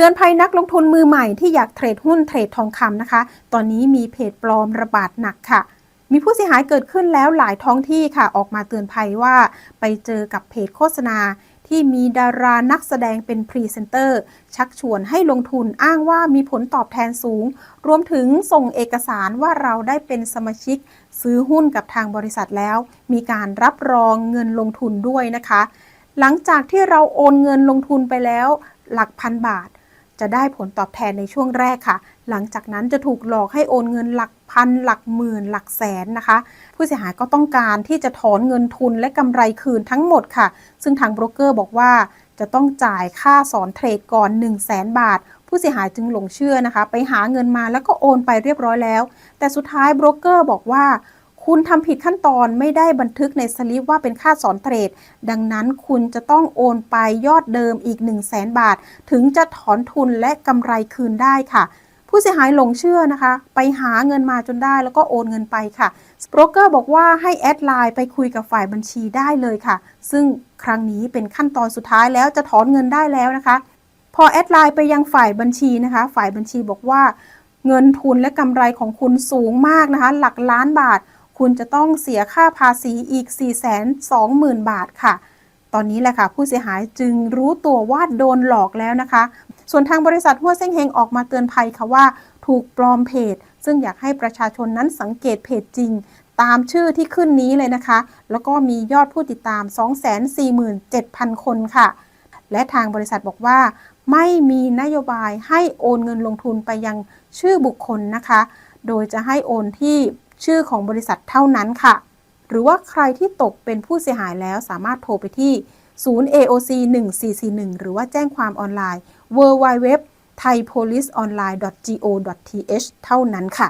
ตือนภัยนักลงทุนมือใหม่ที่อยากเทรดหุ้นเทรดทองคำนะคะ ตอนนี้มีเพจปลอมระบาดหนักค่ะ มีผู้เสียหายเกิดขึ้นแล้วหลายท้องที่ค่ะ ออกมาเตือนภัยว่าไปเจอกับเพจโฆษณา ที่มีดารานักแสดงเป็นพรีเซนเตอร์ ชักชวนให้ลงทุนอ้างว่ามีผลตอบแทนสูง รวมถึงส่งเอกสารว่าเราได้เป็นสมาชิก ซื้อหุ้นกับทางบริษัทแล้ว มีการรับรองเงินลงทุนด้วยนะคะ หลังจากที่เราโอนเงินลงทุนไปแล้ว หลักพันบาท จะได้ผลตอบแทนในช่วงแรกค่ะ หลังจากนั้นจะถูกหลอกให้โอนเงินหลักพันหลักหมื่นหลักแสนนะคะ ผู้เสียหายก็ต้องการที่จะถอนเงินทุนและกำไรคืนทั้งหมดค่ะ ซึ่งทางโบรกเกอร์บอกว่าจะต้องจ่ายค่าสอนเทรดก่อน 1 0 0 0 0แสนบาท ผู้เสียหายจึงหลงเชื่อนะคะ ไปหาเงินมาแล้วก็โอนไปเรียบร้อยแล้ว แต่สุดท้ายโบรกเกอร์บอกว่า คุณทำผิดขั้นตอนไม่ได้บันทึกในสลิปว่าเป็นค่าสอนเทรด ดังนั้นคุณจะต้องโอนไปยอดเดิมอีก 1 0 0 0 0แสนบาท ถึงจะถอนทุนและกำไรคืนได้ค่ะ ผู้เสียหายหลงเชื่อนะคะ ไปหาเงินมาจนได้แล้วก็โอนเงินไปค่ะโบรกเกอร์บอกว่าให้แอดไลน์ไปคุยกับฝ่ายบัญชีได้เลยค่ะ ซึ่งครั้งนี้เป็นขั้นตอนสุดท้ายแล้วจะถอนเงินได้แล้วนะคะ พอแอดไลน์ไปยังฝ่ายบัญชีนะคะ ฝ่ายบัญชีบอกว่า เงินทุนและกำไรของคุณสูงมากนะคะ หลักล้านบาท คุณจะต้องเสียค่าภาษีอีก 420,000 บาทค่ะ ตอนนี้แหละค่ะ ผู้เสียหายจึงรู้ตัวว่าโดนหลอกแล้วนะคะ ส่วนทางบริษัทหัวเส้งเฮงออกมาเตือนภัยค่ะว่า ถูกปลอมเพจ ซึ่งอยากให้ประชาชนนั้นสังเกตเพจจริง ตามชื่อที่ขึ้นนี้เลยนะคะ แล้วก็มียอดผู้ติดตาม 247,000 คนค่ะ และทางบริษัทบอกว่า ไม่มีนโยบายให้โอนเงินลงทุนไปยังชื่อบุคคลนะคะ โดยจะให้โอนที่ ชื่อของบริษัทเท่านั้นค่ะ หรือว่าใครที่ตกเป็นผู้เสียหายแล้วสามารถโทรไปที่0 AOC 1441 หรือว่าแจ้งความออนไลน์ www thaipoliceonline go th เท่านั้นค่ะ